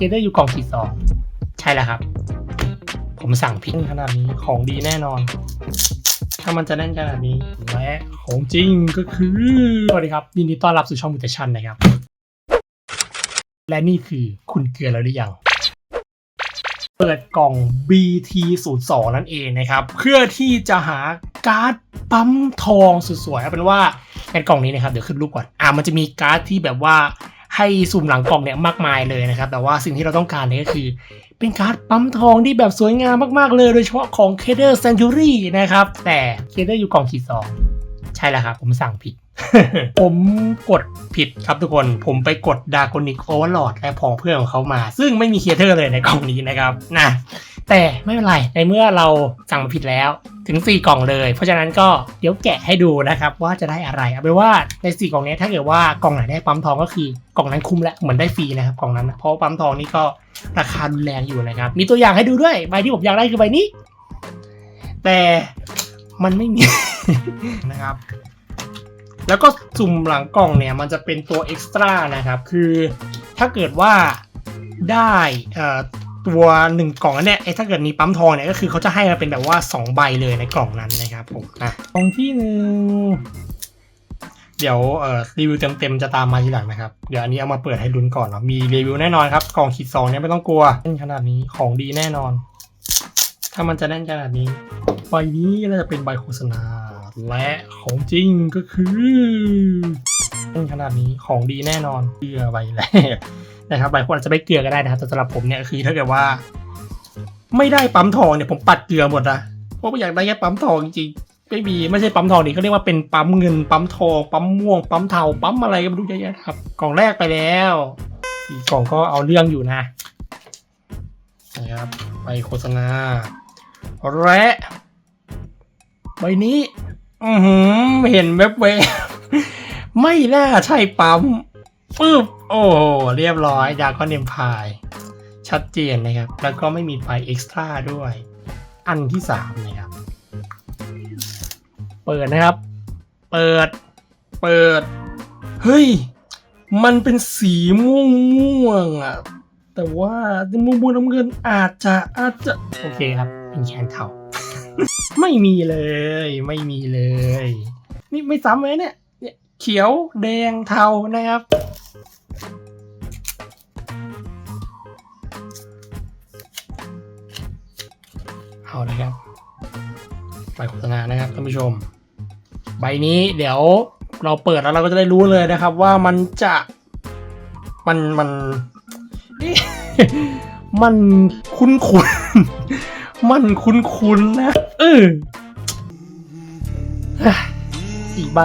เคเดอร์อยู่กล่องขีดสองใช่แล้วครับ ผมสั่งผิดขนาดนี้ของดีแน่นอน ถ้ามันจะแน่นขนาดนี้และของจริงก็คือสวัสดีครับยินดีต้อนรับสู่ช่องมุตชันนะครับ และนี่คือคุณเกลือแล้วหรือยังเปิดกล่อง BT02 นั่นเองนะครับ เพื่อที่จะหาการ์ดปั๊มทองสวยๆเอาเป็นว่าในกล่องนี้นะครับ เดี๋ยวขึ้นรูปก่อน อ่ามันจะมีการ์ดที่แบบว่า ให้ซูมหลังกล่องเนี่ยมากมายเลยนะครับ แต่ว่าสิ่งที่เราต้องการเนี่ยก็คือ เป็นการ์ดปั๊มทองที่แบบสวยงามมากๆเลย โดยเฉพาะของ k e d e r Century นะครับ แต่เคเดอร์อยู่กล่องขีดสองใช่แล้วครับผมสั่งผิด ผมกดผิดครับทุกคน ผมไปกดดากอนิกโอเวอร์ลอดและพองเพื่อนของเขามา ซึ่งไม่มีเคเทอร์เลยในกล่องนี้นะครับนะแต่ไม่เป็นไร ในเมื่อเราสั่งมาผิดแล้วถึง 4 กล่องเลย เพราะฉะนั้นก็เดี๋ยวแกะให้ดูนะครับ ว่าจะได้อะไรเอาเป็นว่าใน 4 กล่องนี้ถ้าเกิดว่ากล่องไหนได้ปั๊มทองก็คือกล่องนั้นคุ้มแล้วเหมือนได้ฟรีนะครับกล่องนั้น เพราะปั๊มทองนี่ก็ราคารุนแรงอยู่นะครับ มีตัวอย่างให้ดูด้วยใบที่ผมอยากได้คือใบนี้ แต่มันไม่มีนะครับ แล้วก็สุ่มหลังกล่องเนี่ยมันจะเป็นตัวเอ็กซ์ตร้านะครับ คือถ้าเกิดว่าได้ตัวหนึ่งกล่องนั้นเนี่ยไอ้ถ้าเกิดมีปั๊มทองเนี่ยก็คือเขาจะให้มาเป็นแบบว่า 2 ใบเลยในกล่องนั้นนะครับผมนะกล่องที่หนึ่งเดี๋ยวรีวิวเต็มๆจะตามมาทีหลังนะครับ เดี๋ยวอันนี้เอามาเปิดให้ลุ้นก่อนเนาะมีรีวิวแน่นอนครับ กล่องขีดสองเนี่ยไม่ต้องกลัวแน่นขนาดนี้ของดีแน่นอน ถ้ามันจะแน่นขนาดนี้ใบนี้น่าจะเป็นใบโฆษณา และของจริงก็คือแน่นขนาดนี้ของดีแน่นอนเกลือใบแรกนะครับหลายคนอาจจะไม่เกลือก็ได้นะครับแต่สำหรับผมเนี่ยคือถ้าเกิดว่า ไม่ได้ปั๊มทองเนี่ยผมปัดเกลือหมดนะเพราะว่าอยากได้แค่ปั๊มทองจริงๆไม่มีไม่ใช่ปั๊มทองนี่เขาเรียกว่าเป็นปั๊มเงินปั๊มทองปั๊มม่วงปั๊มเทาปั๊มอะไรก็ไม่รู้เยอะแยะครับ กล่องแรกไปแล้วอีกกล่องก็เอาเรื่องอยู่นะนะครับใบโฆษณาและใบนี้ อือหือเห็นแวบๆไม่น่าใช่ปั๊มปึ๊บโอ้เรียบร้อยดาก้อนเนมพายชัดเจนนะครับ แล้วก็ไม่มีไฟเอ็กซ์ตร้าด้วย อันที่สามนะครับ เปิดนะครับ เปิด เปิด เฮ้ย มันเป็นสีม่วงม่วงอะ แต่ว่าม่วงม่วงน้ำเงินอาจจะอาจจะ โอเคครับ เป็นแคนเทา ไม่มีเลย ไม่มีเลย นี่ไม่ซ้ำเลยเนี่ยเนี่ย เขียวแดงเทานะครับ เอาเลยครับใบโฆษณานะครับท่านผู้ชม ใบนี้เดี๋ยวเราเปิดแล้วเราก็จะได้รู้เลยนะครับ ว่ามันจะมันมันมันคุ้นคุ้นมันคุ้นคุ้นนะ เอออีกใบ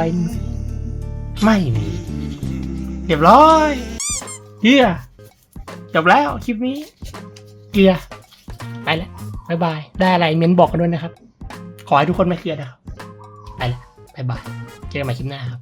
ไม่มี เรียบร้อยเฮียจบแล้วคลิปนี้ เกลียไปแล้วบายบาย ได้อะไรเม้นบอกกันด้วยนะครับ ขอให้ทุกคนไม่เครียดนะครับ ไปแล้วบายบาย เจอกันใหม่คลิปหน้าครับ